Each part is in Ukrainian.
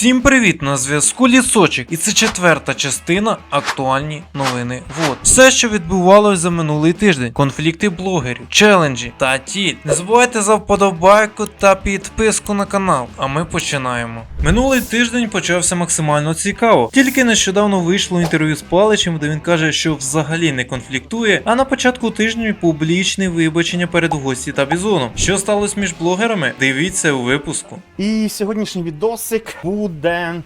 Всім привіт! На зв'язку Лісочок, і це четверта частина актуальні новини. Вот все, що відбувалося за минулий тиждень: конфлікти блогерів, челенджі та ті. Не забувайте за вподобайку та підписку на канал. А ми починаємо. Минулий тиждень почався максимально цікаво. Тільки нещодавно вийшло інтерв'ю з Паличем, де він каже, що взагалі не конфліктує. А на початку тижня публічне вибачення перед гості та бізоном. Що сталося між блогерами? Дивіться у випуску. І сьогоднішній відосик буде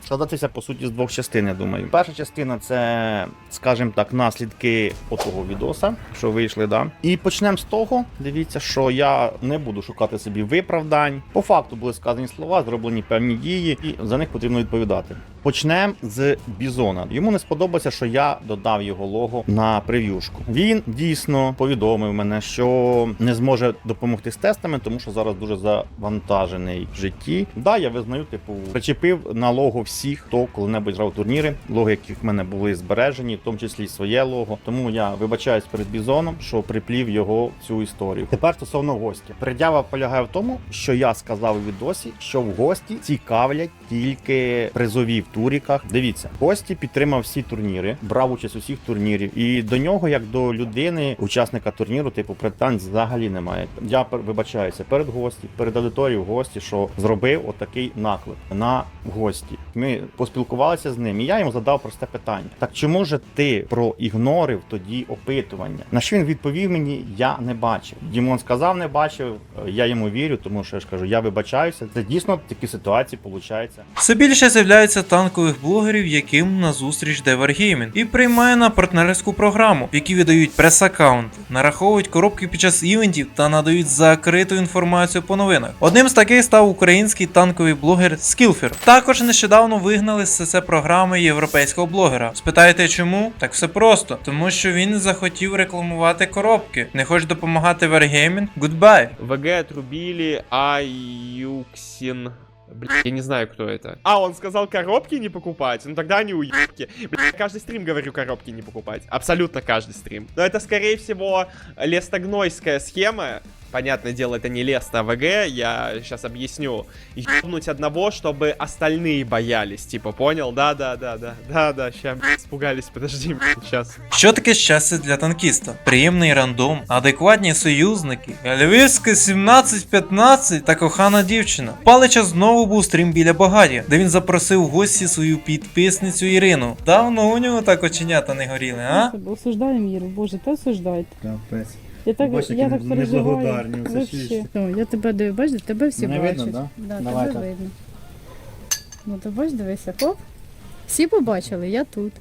складатися по суті з двох частин, я думаю. Перша частина це, скажімо так, наслідки отого відоса, що вийшли, да. І почнемо з того. Дивіться, що я не буду шукати собі виправдань. По факту були сказані слова, зроблені певні дії, і за них потрібно відповідати. Почнемо з Бізона. Йому не сподобалося, що я додав його лого на прев'юшку. Він дійсно повідомив мене, що не зможе допомогти з тестами, тому що зараз дуже завантажений в житті. Да, я визнаю, типу, причепив на лого всіх, хто коли-небудь грав турніри, лого, яких в мене були збережені, в тому числі своє лого. Тому я вибачаюсь перед Бізоном, що приплів його цю історію. Тепер стосовно гостя. Пред'ява полягає в тому, що я сказав відосі, що в гості цікавлять тільки призові в туріках. Дивіться, гості підтримав всі турніри, брав участь у всіх турнірів, і до нього, як до людини, учасника турніру, типу претензій взагалі немає. Я вибачаюся перед гості, перед аудиторією гості, що зробив отакий наклик на гості. Ми поспілкувалися з ним, і я йому задав просте питання: так чому ж ти проігнорив тоді опитування? На що він відповів мені? Я не бачив. Дімон сказав, не бачив. е, Я йому вірю, тому що я ж кажу, я вибачаюся. Це дійсно такі ситуації виходить. Все більше з'являється танкових блогерів, яким на зустріч йде Wargaming, і приймає на партнерську програму, в якій видають прес-аккаунти, нараховують коробки під час івентів та надають закриту інформацію по новинах. Одним з таких став український танковий блогер Скілфер. Також нещодавно вигнали з СС програми європейського блогера. Спитаєте чому? Так все просто, тому що він захотів рекламувати коробки. Не хоче допомагати Wargaming? Goodbye. ВГ отрубили Аюксин. Блядь, я не знаю, кто это. А, он сказал коробки не покупать? Ну тогда они уебки. Блядь, каждый стрим говорю коробки не покупать. Абсолютно каждый стрим. Но это, скорее всего, лестогнойская схема. Понятное дело, это не Леста, а ВГ. Я сейчас объясню. Ебнуть одного, чтобы остальные боялись. Типа, понял? Да-да-да-да. Да-да, сейчас испугались. Подожди, сейчас. Що таке щастя для танкіста? Приємний рандом, адекватні союзники, Львівська 17-15 та кохана дівчина. Палича знову був стрім біля багаття, де він запросив в гості свою підписницю Ірину. Давно у нього так оченята не горіли, а? Осуждаємо Іру, Боже, та осуждайте. Капець. Я так, Бачите, я які так переживаю. неблагодарні, оце Вообще. чуєш? О, я тебе дивлюсь, бачиш, тебе всі Не бачать. видно, да? Давай тебе так. видно. Ну то бач, дивися, хоп. Всі побачили, я тут.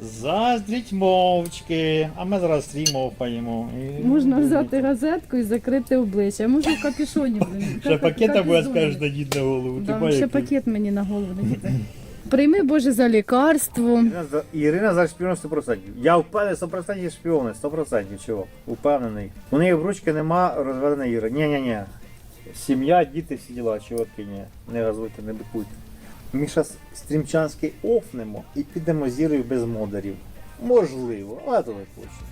Заздріть мовчки, а ми зараз стрім мовпаємо. І- Можна взяти газетку і закрити обличчя. Я можу в капюшоні, блин. Ще пакета буде Капюшоні. скажеш надіть на голову. Ти Да, бачиш, ще пакет мені на голову не надіти. Прийми Боже за лікарство. Ірина за- шпіон 100%. Я впевнений, 100% шпіони, 100%, чого? Впевнений. У неї в ручки нема розведена Іра. Ні-ні-ні. Сім'я, діти, всі діла, чуваки, ні. Не газуйте, не бикуйте. Ми зараз стрімчанський офнемо і підемо з Ірою без модерів. Можливо, але то не точно.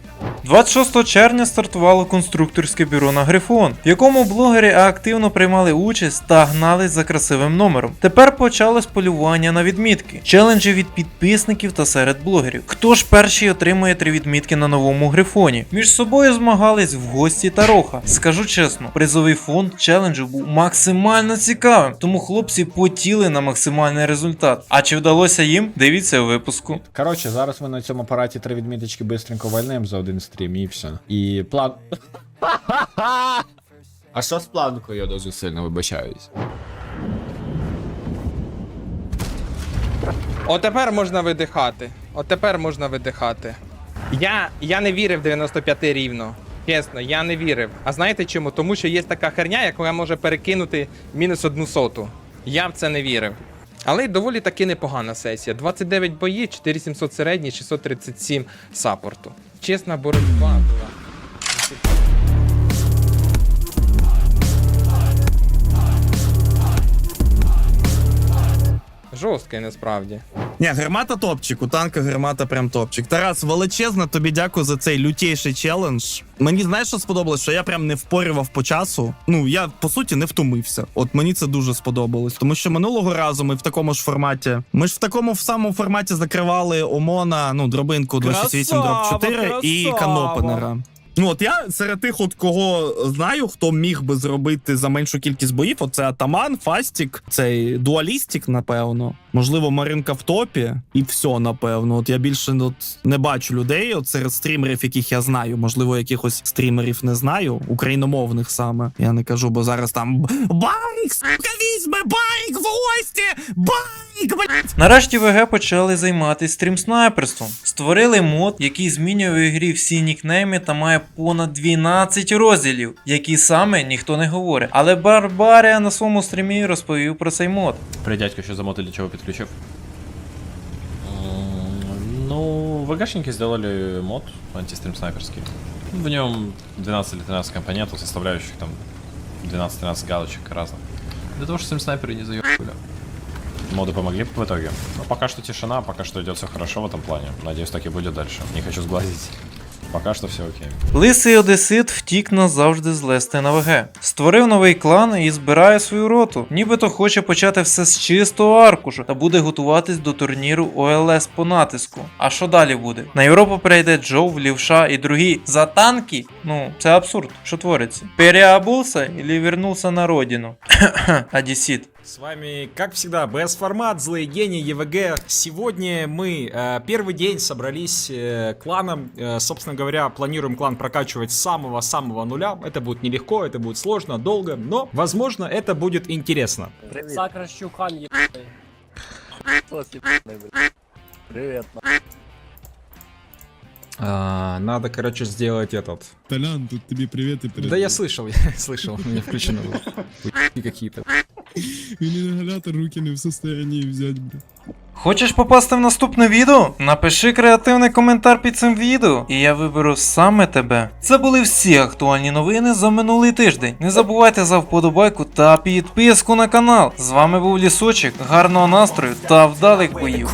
26 червня стартувало конструкторське бюро на Грифон, в якому блогери активно приймали участь та гнались за красивим номером. Тепер почалось полювання на відмітки, челенджі від підписників та серед блогерів. Хто ж перший отримує три відмітки на новому грифоні? Між собою змагались в гості та роха. Скажу чесно, призовий фонд челенджу був максимально цікавим, тому хлопці потіли на максимальний результат. А чи вдалося їм? Дивіться у випуску. Коротше, зараз ми на цьому апараті три відміточки бистренько вальнемо за один стрім і все. І план. А що з планкою? Я дуже сильно вибачаюсь. Отепер можна видихати. Отепер можна видихати. Я, я не вірив 95 рівно. Чесно, я не вірив. А знаєте чому? Тому що є така херня, яка може перекинути мінус одну соту. Я в це не вірив. Але й доволі таки непогана сесія. 29 бої, 4700 середній, 637 саппорту. Чесна боротьба була. Жорстке насправді. Ні, гармата топчик, у танка гармата прям топчик. Тарас, величезно тобі дякую за цей лютейший челендж. Мені знаєш, що сподобалось, що я прям не впорював по часу. Ну, я по суті не втомився. От мені це дуже сподобалось. Тому що минулого разу ми в такому ж форматі. Ми ж в такому в самому форматі закривали Омона, ну, дробинку 268 дроп 4 і канопенера. Ну от я серед тих, от кого знаю, хто міг би зробити за меншу кількість боїв, оце Атаман, Фастік, цей Дуалістік, напевно. Можливо, Маринка в топі, і все, напевно. От я більше от, не бачу людей от серед стрімерів, яких я знаю. Можливо, якихось стрімерів не знаю, україномовних саме. Я не кажу, бо зараз там Барік, сука, візьме, Барік в гості! Барік, блядь! Нарешті ВГ почали займатися стрім-снайперством. Створили мод, який змінює в ігрі всі нікнейми та має понад 12 розділів, які саме ніхто не говорить. Але Барбарія на своєму стрімі розповів про цей мод. При дядька що за замот для чего підключив? Ну, ВГшники сделали мод антистрим снайперский. В нем 12 или 13 компонентов, составляющих там 12-13 галочек разных. Для того, чтобы снайперы не заебали. Моды помогли в итоге. Но пока что тишина, пока что идет все хорошо в этом плане. Надеюсь, так и будет дальше. Не хочу сглазить. Пока что все окей. Лисий Одесит втік назавжди з Лести на ВГ. Створив новий клан і збирає свою роту. Нібито хоче почати все з чистого аркушу та буде готуватись до турніру ОЛС по натиску. А що далі буде? На Європу прийде Джов, Лівша і другі за танки? Ну, це абсурд. Що твориться? Переобулся или вернулся на родину? Одесит. С вами, как всегда, БС Формат, Злые Гении, ЕВГ. Сегодня мы э, первый день собрались э, кланом. Э, собственно говоря, планируем клан прокачивать с самого-самого нуля. Это будет нелегко, это будет сложно, долго, но, возможно, это будет интересно. Сакращухан ебаный. Привет. А, надо, короче, сделать этот. Толян, тут тебе привет и Да я слышал, я слышал, у меня включено было. Какие-то. Він інгалятор руки не в состоянні взяти, бля. Хочеш попасти в наступне відео? Напиши креативний коментар під цим відео, і я виберу саме тебе. Це були всі актуальні новини за минулий тиждень. Не забувайте за вподобайку та підписку на канал. З вами був Лісочок, гарного настрою та вдалих боїв.